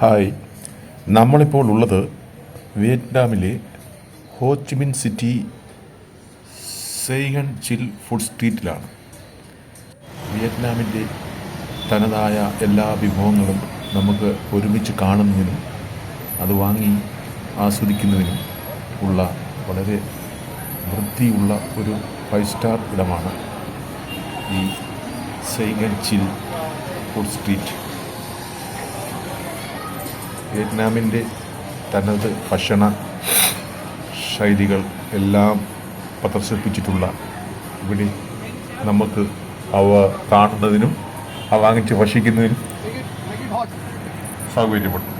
Hi. നമ്മളിപ്പോൾ ഉള്ളത് വിയറ്റ്നാമിലെ Ho Chi Minh city Saigon chill food സ്ട്രീറ്റിലാണ്. വിയറ്റ്നാമിന്റെ തനതായ എല്ലാ വിഭവങ്ങളും നമുക്ക് ഒരുമിച്ച് കാണുന്നതിനും അത് വാങ്ങി ആസ്വദിക്കുന്നതിനും ഉള്ള വളരെ വൃത്തിയുള്ള ഒരു ഫൈവ് സ്റ്റാർ ഇടമാണ് ഈ സെയ്ഗൺ ചിൽ ഫുഡ് സ്ട്രീറ്റ്. വിയറ്റ്നാമിന്റെ തനത് ഭക്ഷണ ശൈലികൾ എല്ലാം പ്രദർശിപ്പിച്ചിട്ടുള്ള ഇവിടെ നമുക്ക് അവ കാണുന്നതിനും അവ വാങ്ങിച്ച് ഭക്ഷിക്കുന്നതിനും സൗകര്യമുണ്ട്.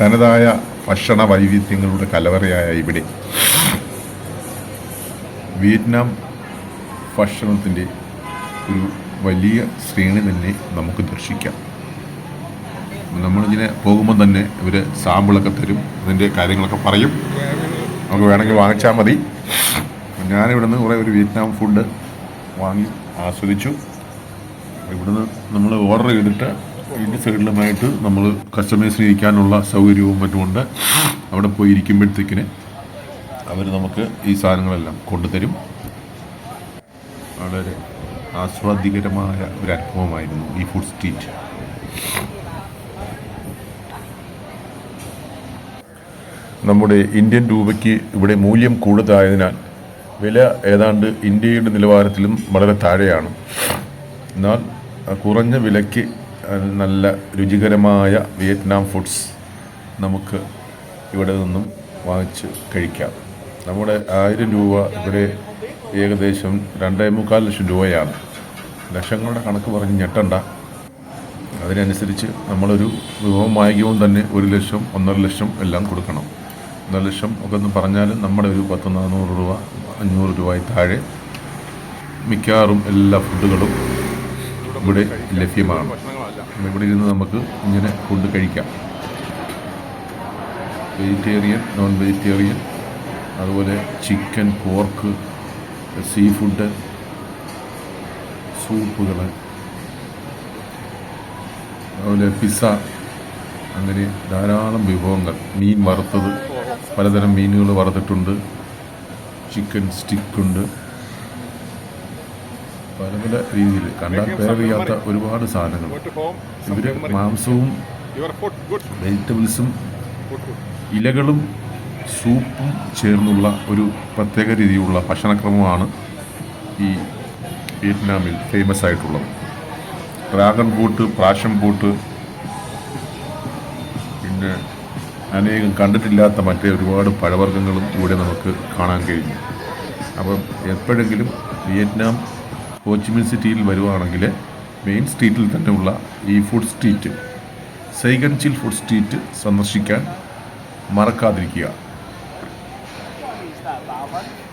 തനതായ ഭക്ഷണ വൈവിധ്യങ്ങളുടെ കലവറയായ ഇവിടെ വിയറ്റ്നാം ഭക്ഷണത്തിന്റെ ഒരു വലിയ ശ്രേണി തന്നെ നമുക്ക് ദർശിക്കാം. നമ്മളിങ്ങനെ പോകുമ്പോൾ തന്നെ ഇവർ സാമ്പിളൊക്കെ തരും അതിന്റെ കാര്യങ്ങളൊക്കെ പറയും. നമുക്ക് വേണമെങ്കിൽ വാങ്ങിച്ചാൽ മതി. ഞാനിവിടെ നിന്ന് കുറേ ഒരു വിയറ്റ്നാം ഫുഡ് വാങ്ങി ആസ്വദിച്ചു. ഇവിടുന്ന് നമ്മൾ ഓർഡർ ചെയ്തിട്ട് ഇതിന്റെ സൈഡിലുമായിട്ട് നമ്മൾ കസ്റ്റമേഴ്സിന് ഇരിക്കാനുള്ള സൗകര്യവും മറ്റുമുണ്ട്. അവിടെ പോയി ഇരിക്കുമ്പോഴത്തേക്കിന് അവർ നമുക്ക് ഈ സാധനങ്ങളെല്ലാം കൊണ്ടുതരും. വളരെ ആസ്വാദികരമായ ഒരു അനുഭവമായിരുന്നു ഈ ഫുഡ് സ്ട്രീറ്റ് നമ്മുടെ ഇന്ത്യൻ രൂപയ്ക്ക് ഇവിടെ മൂല്യം കൂടുതലായതിനാൽ വില ഏതാണ്ട് ഇന്ത്യയുടെ നിലവാരത്തിലും വളരെ താഴെയാണ്. എന്നാൽ കുറഞ്ഞ വിലയ്ക്ക് നല്ല രുചികരമായ വിയറ്റ്നാം ഫുഡ്സ് നമുക്ക് ഇവിടെ നിന്നും വാങ്ങിച്ച് കഴിക്കാം. നമ്മുടെ ആയിരം രൂപ ഇവിടെ ഏകദേശം രണ്ടേ മുക്കാൽ ലക്ഷം രൂപയാണ്. ലക്ഷങ്ങളുടെ കണക്ക് പറഞ്ഞ് ഞെട്ടണ്ട. അതിനനുസരിച്ച് നമ്മളൊരു വിഭവം വാങ്ങിക്കുമ്പോൾ തന്നെ ഒരു ലക്ഷം ഒന്നര ലക്ഷം എല്ലാം കൊടുക്കണം. ഒന്നര ലക്ഷം ഒക്കെ ഒന്ന് പറഞ്ഞാൽ നമ്മുടെ ഒരു പത്ത് നാനൂറ് രൂപ അഞ്ഞൂറ് രൂപയിൽ താഴെ മിക്കവാറും എല്ലാ ഫുഡുകളും ഇവിടെ ലഭ്യമാണ്. ഇവിടെ ഇരുന്ന് നമുക്ക് ഇങ്ങനെ ഫുഡ് കഴിക്കാം. വെജിറ്റേറിയൻ നോൺ വെജിറ്റേറിയൻ അതുപോലെ ചിക്കൻ പോർക്ക് സീ ഫുഡ് സൂപ്പുകൾ അതുപോലെ പിസ്സ അങ്ങനെ ധാരാളം വിഭവങ്ങൾ. മീൻ വറുത്തത് പലതരം മീനുകൾ വറുത്തിട്ടുണ്ട്. ചിക്കൻ സ്റ്റിക്കുണ്ട്. പല പല രീതിയിൽ കണ്ടാൽ പേരറിയാത്ത ഒരുപാട് സാധനങ്ങൾ. ഇവർ മാംസവും വെജിറ്റബിൾസും ഇലകളും സൂപ്പും ചേർന്നുള്ള ഒരു പ്രത്യേക രീതിയിലുള്ള ഭക്ഷണക്രമമാണ് ഈ വിയറ്റ്നാമിൽ ഫേമസ് ആയിട്ടുള്ളത്. ഡ്രാഗൺ ഫ്രൂട്ട് പ്രാഷൻ ഫ്രൂട്ട് പിന്നെ അനേകം കണ്ടിട്ടില്ലാത്ത മറ്റേ ഒരുപാട് പഴവർഗങ്ങളും ഇവിടെ നമുക്ക് കാണാൻ കഴിഞ്ഞു. അപ്പം എപ്പോഴെങ്കിലും വിയറ്റ്നാം ഹോച്ചിമിൻ സിറ്റിയിൽ വരുവാണെങ്കിൽ മെയിൻ സ്ട്രീറ്റിൽ തന്നെയുള്ള ഈ food street Saigon chill food street സന്ദർശിക്കാൻ മറക്കാതിരിക്കുക. बावन